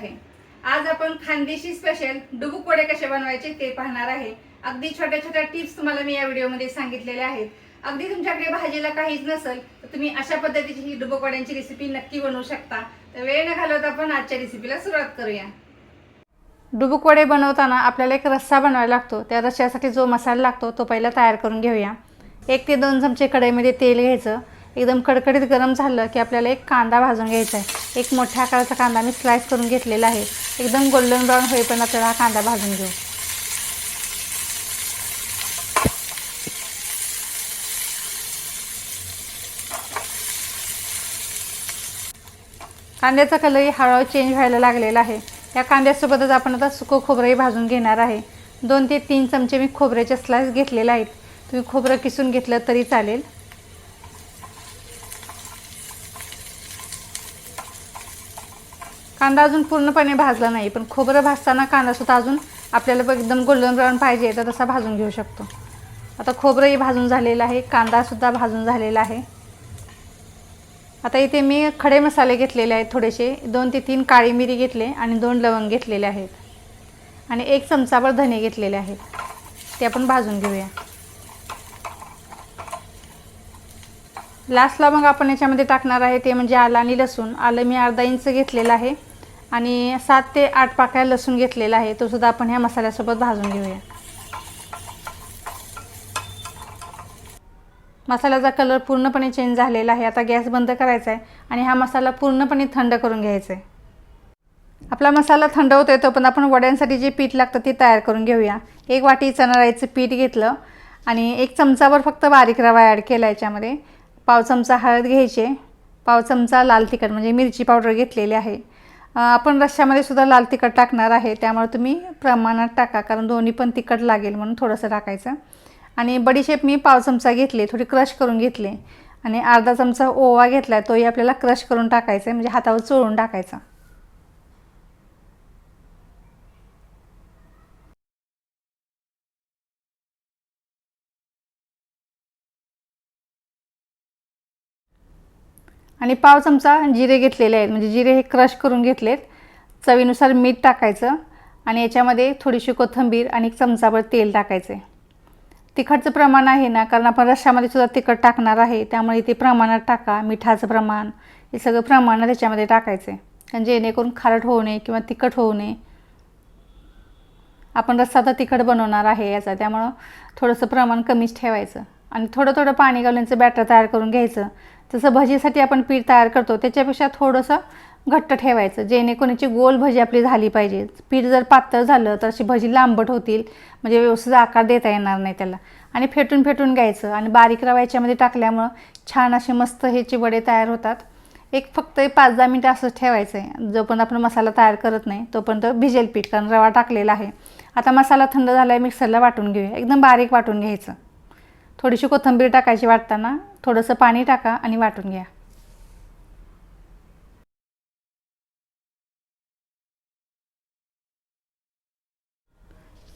आहे. आज आपण खानदेशी स्पेशल डुबुक वडे कसे बनवायचे ते पाहणार आहे. अगदी छोट्या छोट्या टिप्स तुम्हाला मी या व्हिडिओमध्ये सांगितलेल्या आहेत. अगदी तुमच्याकडे भाजीला काहीच नसेल तर तुम्ही अशा पद्धतीची ही डुबुक वड्यांची रेसिपी नक्की बनवू शकता. तर वेळ न घालवता आपण आजच्या रेसिपीला सुरुवात करूया. डुबुक वडे बनवताना आपल्याला एक रस्सा बनवायला लागतो. त्या रस्स्यासाठी जो मसाला लागतो तो पहिला तयार करून घेऊया. एक ते दोन चमचे कढईमध्ये तेल घ्यायचं. एकदम कडकडीत गरम झालं की आपल्याला एक कांदा भाजून घ्यायचा आहे. एक मोठ्या आकाराचा कांदा मी स्लाइस करून घेतलेला आहे. एकदम गोल्डन ब्राऊन होईपर्यंत आपल्याला हा कांदा भाजून घेऊ. कांद्याचा कलरही हळूहळू चेंज व्हायला लागलेला आहे. या कांद्यासोबतच आपण आता सुकं खोबरंही भाजून घेणार आहे. दोन ते तीन चमचे मी खोबऱ्याचे स्लाइस घेतलेले आहेत. तुम्ही खोबरं किसून घेतलं तरी चालेल. कांदा अजून पूर्णपणे भाजला नाही पण खोबरं भाजताना कांदासुद्धा अजून आपल्याला एकदम गोल्डन ब्राऊन पाहिजे तर तसा भाजून घेऊ शकतो. आता खोबरंही भाजून झालेलं आहे कांदासुद्धा भाजून झालेला आहे. आता इथे मी खडे मसाले घेतलेले आहेत थोडेसे दोन ते तीन काळी मिरी घेतले आणि दोन लवंग घेतलेले आहेत. आणि एक चमचाभर धने घेतलेले आहेत. ते आपण भाजून घेऊया. लास्टला मग आपण याच्यामध्ये टाकणार आहे ते म्हणजे आलं आणि लसूण. आलं मी अर्धा इंच घेतलेलं आहे. आणि सात ते आठ पाकळ्या लसूण घेतलेला आहे तो सुद्धा आपण ह्या मसाल्यासोबत भाजून घेऊया. मसाल्याचा कलर पूर्णपणे चेंज झालेला आहे. आता गॅस बंद करायचा आहे आणि हा मसाला पूर्णपणे थंड करून घ्यायचा आहे आपला मसाला थंड होतो तो पण आपण वड्यांसाठी जे पीठ लागतं ते तयार करून घेऊया. एक वाटी चणा राईचं पीठ घेतलं आणि एक चमचावर फक्त बारीक रवा ॲड केला याच्यामध्ये. पाव चमचा हळद घ्यायचे पाव चमचा लाल तिखट म्हणजे मिरची पावडर घेतलेली आहे. आपण रश्श्यामध्ये सुद्धा लाल तिखट टाकणार आहे. त्यामुळे तुम्ही प्रमाणात टाका कारण दोन्ही पण तिखट लागेल म्हणून थोडंसं टाकायचं. आणि बडीशेप मी पाव चमचा घेतली थोडी क्रश करून घेतली. आणि अर्धा चमचा ओवा घेतला तोही आपल्याला क्रश करून टाकायचा आहे म्हणजे हातावर चोळून टाकायचा. आणि पाव चमचा जिरे घेतलेले आहेत. म्हणजे जिरे हे क्रश करून घेतलेत. चवीनुसार मीठ टाकायचं आणि याच्यामध्ये थोडीशी कोथिंबीर आणि एक चमचाभर तेल टाकायचे तिखटचं प्रमाण आहे ना कारण आपण रश्श्यामध्ये सुद्धा तिखट टाकणार आहे त्यामुळे ते प्रमाणात टाका. मिठाचं प्रमाण हे सगळं प्रमाणात त्याच्यामध्ये टाकायचं आहे कारण जेणेकरून खारट होऊ नये किंवा तिखट होऊ नये. आपण रस्सा तर तिखट बनवणार आहे याचा त्यामुळं थोडंसं प्रमाण कमीच ठेवायचं. आणि थोडं थोडं पाणी घालून बॅटर तयार करून घ्यायचं. जसं भजीसाठी आपण पीठ तयार करतो त्याच्यापेक्षा थोडंसं घट्ट ठेवायचं जेणेकरून गोल भजी आपली झाली पाहिजे. पीठ जर पातळ झालं तर अशी भजी लांबट होतील म्हणजे व्यवस्थित आकार देता येणार नाही त्याला. आणि फेटून फेटून घ्यायचं आणि बारीक रवा याच्यामध्ये टाकल्यामुळं छान असे मस्त ह्याचे वडे तयार होतात. एक फक्त पाच दहा मिनटं असंच ठेवायचं आहे जोपर्यंत आपण मसाला तयार करत नाही तोपर्यंत भिजेल पीठ कारण रवा टाकलेला आहे. आता मसाला थंड झाला आहे मिक्सरला वाटून घेऊया. एकदम बारीक वाटून घ्यायचं. थोडीशी कोथिंबीर टाकायची वाटताना थोडंसं पाणी टाका आणि वाटून घ्या.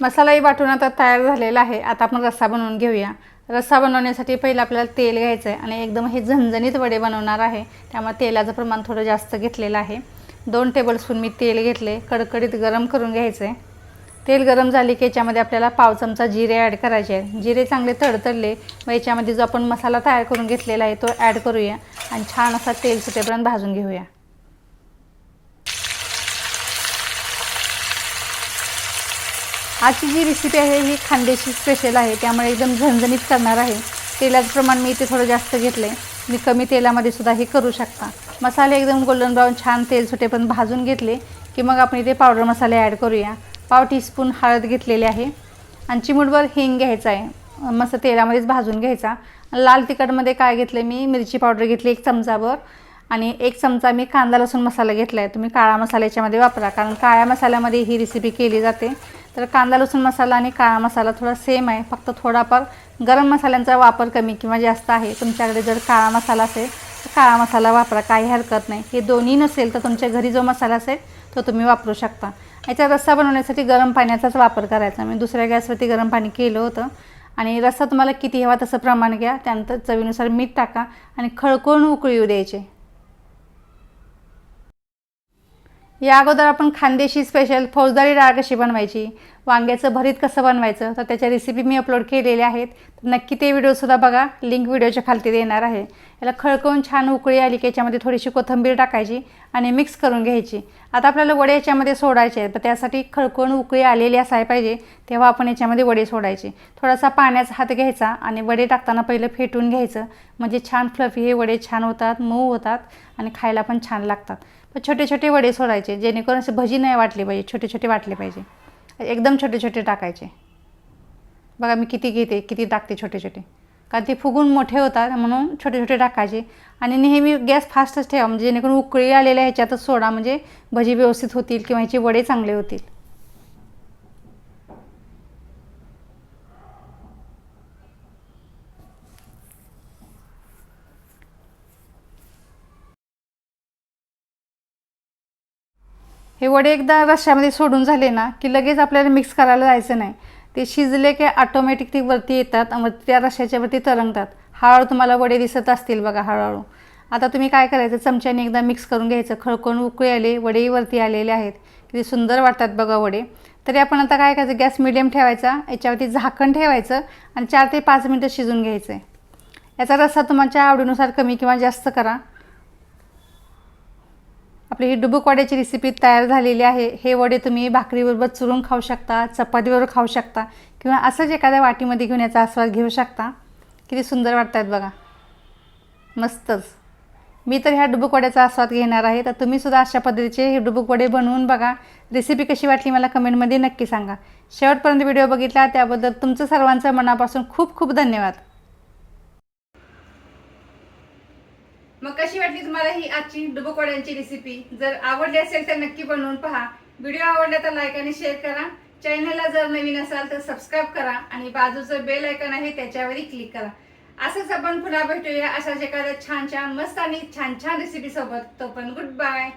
मसालाही वाटून आता तयार झालेला आहे. आता आपण रस्सा बनवून घेऊया. रस्सा बनवण्यासाठी पहिलं आपल्याला तेल घ्यायचं आहे आणि एकदम हे झणझणीत वडे बनवणार आहे. त्यामुळे तेलाचं प्रमाण थोडं जास्त घेतलेलं आहे. दोन टेबलस्पून मी तेल घेतले. कडकडीत गरम करून घ्यायचं आहे तेल गरम झाले की याच्यामध्ये आपल्याला पाव चमचा जिरे ॲड करायचे आहे जिरे चांगले तडतडले मग याच्यामध्ये जो आपण मसाला तयार करून घेतलेला आहे तो ॲड करूया आणि छान असा तेल सुटेपर्यंत भाजून घेऊया. आजची जी रेसिपी आहे ही खानदेशी स्पेशल आहे. त्यामुळे एकदम झणझणीत करणार आहे. तेलाचं प्रमाण मी इथे थोडं जास्त घेतलं आहे मी कमी तेलामध्ये सुद्धा हे करू शकता. मसाले एकदम गोल्डन ब्राऊन छान तेल सुटेपर्यंत भाजून घेतले की मग आपण इथे पावडर मसाले ॲड करूया. पाव टीस्पून हळद घेतलेली आहे. आणि चिमूटभर हिंग घ्यायचा आहे. मस्त तेलामध्येच भाजून घ्यायचा. लाल तिखटमध्ये काय घेतलं मी? मिरची पावडर घेतली एक चमचाभर. आणि एक चमचा मी कांदा लसूण मसाला घेतला आहे तुम्ही काळा मसाला याच्यामध्ये वापरा. कारण काळ्या मसाल्यामध्ये ही रेसिपी केली जाते. तर कांदा लसूण मसाला आणि काळा मसाला थोडा सेम आहे. फक्त थोडाफार गरम मसाल्यांचा वापर कमी किंवा जास्त आहे. तुमच्याकडे जर काळा मसाला असेल तर काळा मसाला वापरा. काही हरकत नाही. हे दोन्ही नसेल तर तुमच्या घरी जो मसाला असेल तो तुम्ही वापरू शकता. याचा रस्सा बनवण्यासाठी गरम पाण्याचाच वापर करायचा. मी दुसऱ्या गॅसवरती गरम पाणी केलं होतं. आणि रस्सा तुम्हाला किती हवा तसं प्रमाण घ्या. त्यानंतर चवीनुसार मीठ टाका आणि खळकळून उकळी येऊ द्यायचे. या अगोदर आपण खानदेशी स्पेशल फौजदारी डाळ कशी बनवायची. वांग्याचं भरीत कसं बनवायचं? तर त्याच्या रेसिपी मी अपलोड केलेल्या आहेत. तर नक्की ते व्हिडिओसुद्धा बघा. लिंक व्हिडिओच्या खालती देणार आहे. याला खळकवून छान उकळी आली की याच्यामध्ये थोडीशी कोथिंबीर टाकायची आणि मिक्स करून घ्यायची. आता आपल्याला वडे याच्यामध्ये सोडायचे आहेत. तर त्यासाठी खळकवून उकळी आलेली असायला पाहिजे. तेव्हा आपण याच्यामध्ये वडे सोडायचे. थोडासा पाण्याचा हात घ्यायचा आणि वडे टाकताना पहिलं फेटून घ्यायचं. म्हणजे छान फ्लफी हे वडे छान होतात मऊ होतात आणि खायला पण छान लागतात. छोटे छोटे वडे सोडायचे जेणेकरून असे भजी नाही वाटले पाहिजे छोटे छोटे वाटले पाहिजे. एकदम छोटे छोटे टाकायचे. बघा मी किती घेते किती टाकते छोटे छोटे. कारण ते फुगून मोठे होतात म्हणून छोटे छोटे टाकायचे. आणि नेहमी गॅस फास्टच ठेवा म्हणजे जेणेकरून उकळी आलेल्या ह्याच्यातच सोडा म्हणजे भजी व्यवस्थित होतील किंवा ह्याचे वडे चांगले होतील. हे वडे एकदा रश्श्यामध्ये सोडून झाले ना की लगेच आपल्याला मिक्स करायला जायचं नाही. ते शिजले की ऑटोमॅटिक ती वरती येतात आणि त्या रश्श्याच्यावरती तरंगतात. हळूहळू तुम्हाला वडे दिसत असतील बघा हळूहळू. आता तुम्ही काय करायचं चमच्याने एकदा मिक्स करून घ्यायचं. खळकण उकळी आले वडेही वरती आलेले आहेत. किती सुंदर वाटतात बघा वडे. तरी आपण आता काय करायचं गॅस मिडियम ठेवायचा याच्यावरती झाकण ठेवायचं आणि चार ते पाच मिनटं शिजून घ्यायचं. आहे याचा रस्सा तुमच्या आवडीनुसार कमी किंवा जास्त करा. आपली ही डुबुकवाड्याची रेसिपी तयार झालेली आहे. हे वडे तुम्ही भाकरीबरोबर चुरून खाऊ शकता चपातीबरोबर खाऊ शकता किंवा असंच एखाद्या वाटीमध्ये घेऊन याचा आस्वाद घेऊ शकता. किती सुंदर वाटत आहेत बघा. मस्तच. मी तर ह्या डुबुकवड्याचा आस्वाद घेणार आहे. तर तुम्ही सुद्धा अशा पद्धतीचे हे डुबुकवडे बनवून बघा. रेसिपी कशी वाटली मला कमेंटमध्ये नक्की सांगा. शेवटपर्यंत व्हिडिओ बघितला त्याबद्दल तुमचं सर्वांचं मनापासून खूप खूप धन्यवाद मग कशी वाटली तुम्हाला ही आजची डुबकोड्यांची रेसिपी जर आवडली असेल तर नक्की बनवून पहा. व्हिडिओ आवडला तर लाईक आणि शेअर करा. चॅनलला जर नवीन असाल तर सबस्क्राईब करा आणि बाजूचं बेल आयकॉन आहे त्याच्यावरही क्लिक करा. असंच आपण पुन्हा भेटूया अशाच एखाद्या छान छान मस्त आणि छान छान रेसिपी सोबत. तो पण गुड बाय